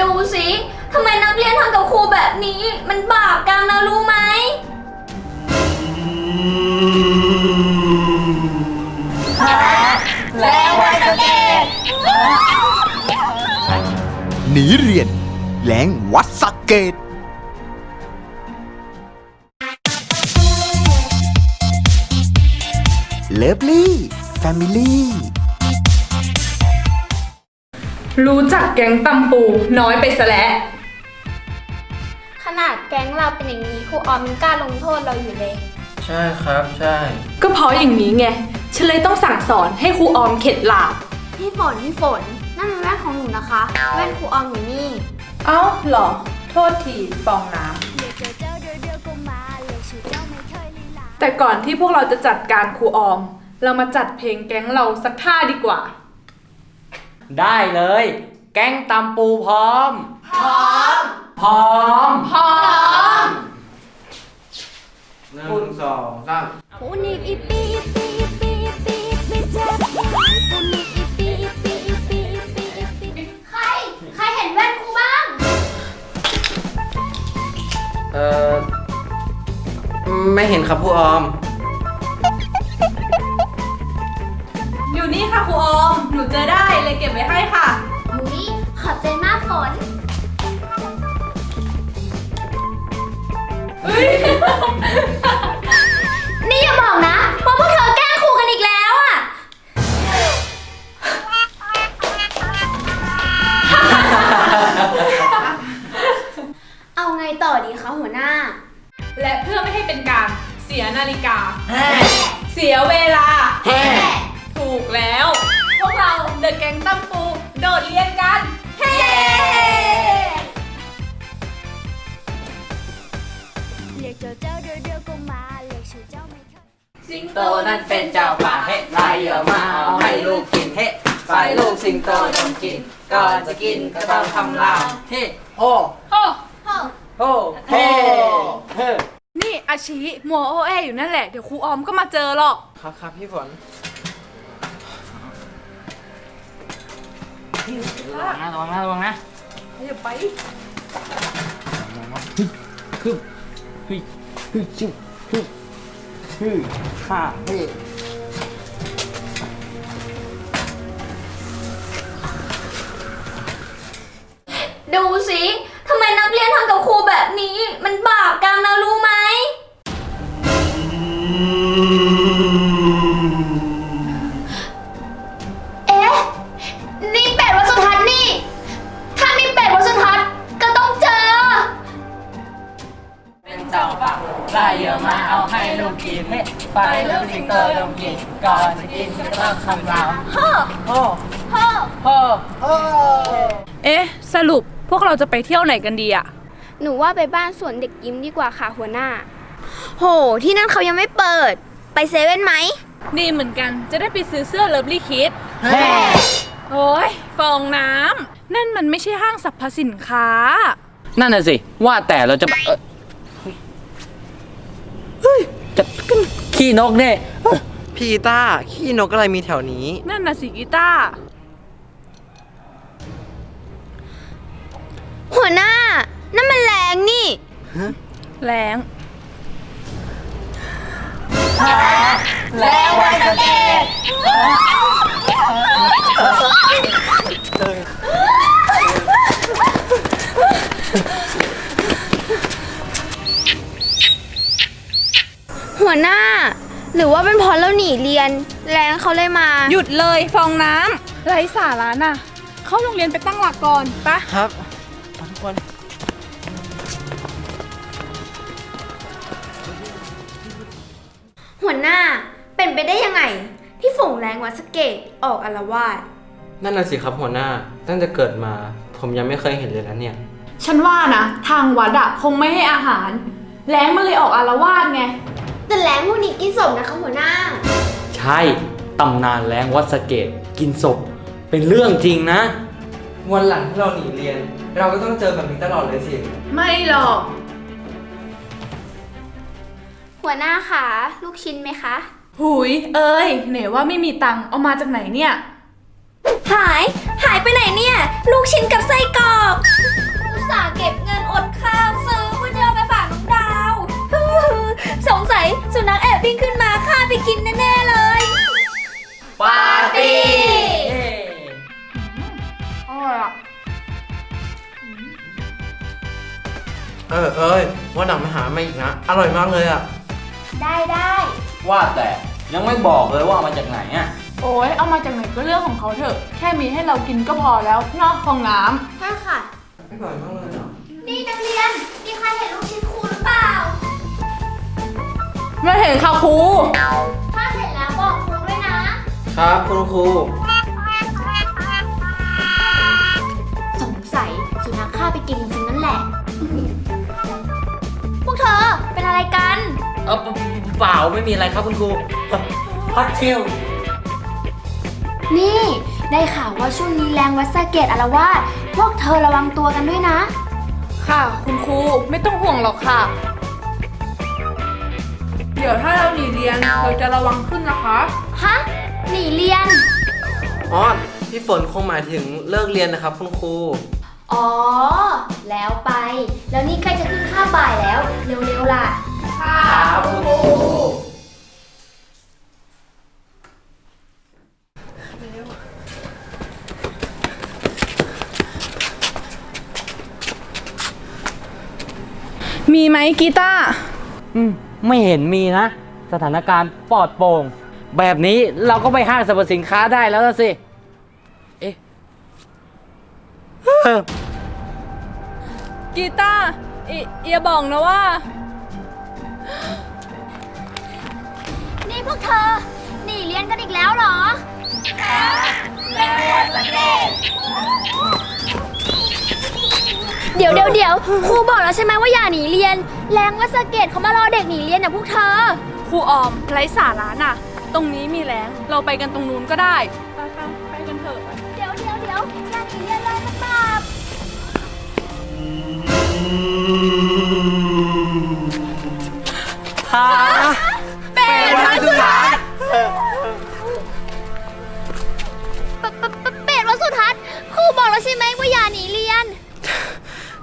ดูสิทำไมนักเรียนทำกับครูแบบนี้ มันบาปกรรมนะรู้ไหม แล้ววันสเกต หนีเรียนแหลงวัดสักเกตเลิฟลี่แฟมิลี่ รู้จักแก๊งตำปูน้อยไปซะแล้วขนาดแก๊งเราเป็นอย่างนี้ครูออมยังกล้าลงโทษเราอยู่เลย ใช่ครับใช่ ก็เพราะอย่างนี้ไง ฉันเลยต้องสั่งสอนให้ครูออมเข็ดหลาบ พี่ฝนพี่ฝนนั่นมันแว่นของหนูนะคะ แว่นครูออมอยู่นี่ เอ้าเหรอ โทษทีฟองน้ำแต่ก่อนที่พวกเราจะจัดการครูออม เรามาจัดเพลงแก๊งเราสักท่าดีกว่า ได้เลย แก๊งตำปูพร้อม พร้อม พร้อม พร้อมหนึ่งสองสามปูนิบอีปีอีปีอีปีอีปีอีปีเจ็บปูนิบอีปีอีปีอีปีอีปีอีปีใคร ใครเห็นแว่นครูบ้าง เอ่อ ไม่เห็นครับผู้ออม อยู่นี่ค่ะครูออม หนูเจอได้เลยเก็บไว้ให้ค่ะหุยขอบใจมากฝนนี่อย่าบอกนะว่าพวกเธอแกล้งครูกันอีกแล้วอะ เอาไงต่อดีคะหัวหน้า และเพื่อไม่ให้เป็นการเสียนาฬิกา เสียเวลาถูก แล้ว พวกเราเดอะแก๊งตั้มปู โดดเรียนกัน เฮ้เรียกเจ้าเจ้าเดียวเดียวก็มาเรียกชื่อเจ้าไม่เคย สิงโตนั้นเป็นเจ้าป่าเฮ็ดลายเหยื่อมาเอาให้ลูกกินเฮ็ดใส่ลูกสิงโตต้องกิน ก่อนจะกินก็ต้องทำลายเฮ้โฮโอ้โฮเฮ้เฮ้นี่อาชีมัวโอเออยู่นั่นแหละ เดี๋ยวครูออมก็มาเจอหรอก ครับครับพี่ฝน ระวังนะระวังนะระวังนะอย่าไปฮึบฮึยฮึยชิวฮึฮึฮ่าเฮ้ดูสิทำไมนักเรียนทำกับครูแบบนี้ มันบาปกรรมนะรู้ไหม ลูกสิงโตต้องกินก่อนจะกินก็ต้องทำลายโฮโฮโฮโฮเอ๊ะ สรุปพวกเราจะไปเที่ยวไหนกันดีอะหนูว่าไปบ้านสวนเด็กยิ้มดีกว่าค่ะหัวหน้า โห ที่นั่นเขายังไม่เปิด ไปเซเว่นไหม ดีเหมือนกันจะได้ไปซื้อเสื้อเลิฟลี่คิดเฮ้โอ้ยฟองน้ำนั่นมันไม่ใช่ห้างสรรพสินค้า นั่นน่ะสิ ว่าแต่เราจะเอ่อเฮ้ย จะ ขี้นกเนี่ยพี่ต้าขี้นกอะไรมีแถวนี้ นั่นน่ะสิกีตาร์หัวหน้า นั่นมันแรงนี่ แรง แล้ววันสเกต หัวหน้า หรือว่าเป็นเพราะเราหนีเรียน แรงเขาเลยมา หยุดเลยฟองน้ำไร้สาระน่ะ เข้าโรงเรียนไปตั้งหลักก่อนปะครับทุกคน หัวหน้าเป็นไปได้ยังไง ที่ฝงแรงวัดสะเกตออกอารวาสนั่นน่ะสิครับหัวหน้า ตั้งแต่เกิดมา ผมยังไม่เคยเห็นเลยนะเนี่ย ฉันว่านะ ทางวัดอะคงไม่ให้อาหารแรงมันเลยออกอารวาสไง แต่แรงพวกนี้กินศพนะคะหัวหน้า ใช่ตำนานแรงวัดสะเกตกินศพ เป็นเรื่องจริงนะ วันหลังที่เราหนีเรียน เราก็ต้องเจอแบบนี้ตลอดเลยสิ ไม่หรอก หัวหน้าคะลูกชิ้นไหมคะ หุยเอ้ยไหนว่าไม่มีตังค์เอามาจากไหนเนี่ย หาย หายไปไหนเนี่ย ลูกชิ้นกับไส้กรอกเออ สงสัยสุนัขแอบวิ่งขึ้นมาฆ่าไปกินแน่ๆเลย ปาร์ตี้ อร่อยอะเออเอ้ยว่าดังมาหาไม่อีกนะ อร่อยมากเลยอะ ได้ได้ว่าแต่ยังไม่บอกเลยว่าเอามาจากไหนอะ โอ้ยเอามาจากไหนก็เรื่องของเขาเถอะ แค่มีให้เรากินก็พอแล้ว นอกฟองน้ำ ใช่ค่ะ อร่อยมากเลยอะ นี่นักเรียน มีใครเห็นลูกชิ้นครูหรือเปล่า ไม่เห็นค่ะครู ถ้าเห็นแล้วบอกครูด้วยนะ ครับคุณครูสงสัยสุนัขฆ่าไปกินจริงๆนั่นแหละ พวกเธอเป็นอะไรกัน เออเปล่าไม่มีอะไรครับคุณครูพัดเที่ยวนี่ ได้ข่าวว่าช่วงนี้แรงวัดสะเกตอารวาสพวกเธอระวังตัวกันด้วยนะ ค่ะ คุณครูไม่ต้องห่วงหรอกค่ะ เดี๋ยวถ้าเราหนีเรียนเราจะระวังขึ้นนะคะ ฮะหนีเรียน อ๋อพี่ฝนคงหมายถึงเลิกเรียนนะครับ คุณครู อ๋อ แล้วไป แล้วนี่ใกล้จะขึ้นข้าบบ่ายแล้ว เร็วๆล่ะ ครับคุณครูมีไหมกีตาร์อืม ไม่เห็นมีนะ สถานการณ์ปลอดโปร่งแบบนี้เราก็ไปห้างสรรพสินค้าได้แล้วล่ะสิ เอ๊ะเออกีตาร์อิอย่าบอกนะว่า นี่พวกเธอ หนีเรียนกันอีกแล้วเหรอเดี๋ ยวเดี๋ยวเดี๋ยวครูบอกแล้วใช่ไหมว่าอย่าหนีเรียน แรงวัดสะเกตเขามารอเด็กหนีเรียนนะพวกเธอ ครูออมไร้สาระน่ะ ตรงนี้มีแรงเราไปกันตรงนู้นก็ได้ไปไปไปกันเถอะเดี๋ยวเดี๋ยวเดี๋ยวอย่าหนีเรียนเลยนะครัหาเป็นวันสุดท้า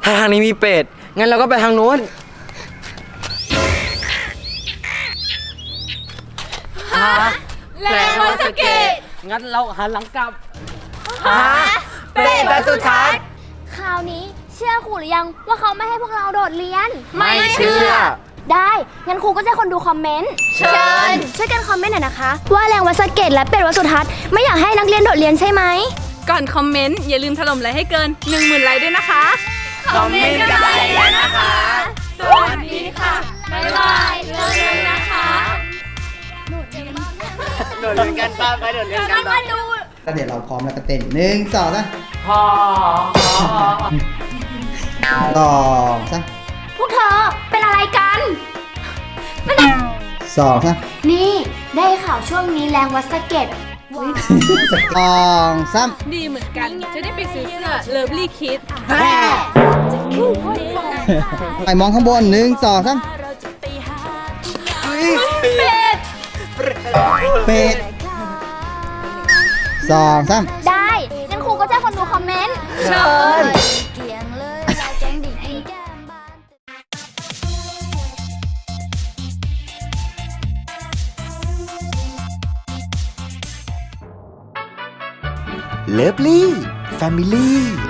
ถ้าทางนี้มีเป็ด งั้นเราก็ไปทางนู้นแรงวัดสะเกตงั้นเราหันหลังกลับเป็ดแต่สุดท้ายคราวนี้เชื่อครูหรือยังว่าเขาไม่ให้พวกเราโดดเรียน ไม่เชื่อ ได้ งั้นครูก็จะคนดูคอมเมนต์ เชิญ ช่วยกันคอมเมนต์หน่อยนะคะ ว่าแรงวัดสะเก็ตและเป็ดวัดสุทัศน์ไม่อยากให้นักเรียนโดดเรียนใช่ไหม ก่อนคอมเมนต์อย่าลืมถล่มไลค์ให้เกิน 10,000ไลค์ด้วยนะคะ คอมเมนต์กันได้เลยนะคะ สวัสดีค่ะ บ๊ายบายเลิกเลยนะคะ โดดเรียนกันป้าไปโดดเรียนกันป้าก็เดี๋ยวเราพร้อมแล้วก็เต้นหนึ่งสองสามพอสองสามพวกเธอเป็นอะไรกันสองสามนี่ได้ข่าวช่วงนี้แรงวัดสะเก็ตสองสามดีเหมือนกัน จะได้ไปซื้อเสื้อ Lovely Kid ไปมองข้างบนหนึ่งสองสามเป็ดเป็ดสองสามได้งั้นครูก็จะคนดูคอมเมนต์เชิญเลิฟลี่แฟมิลี่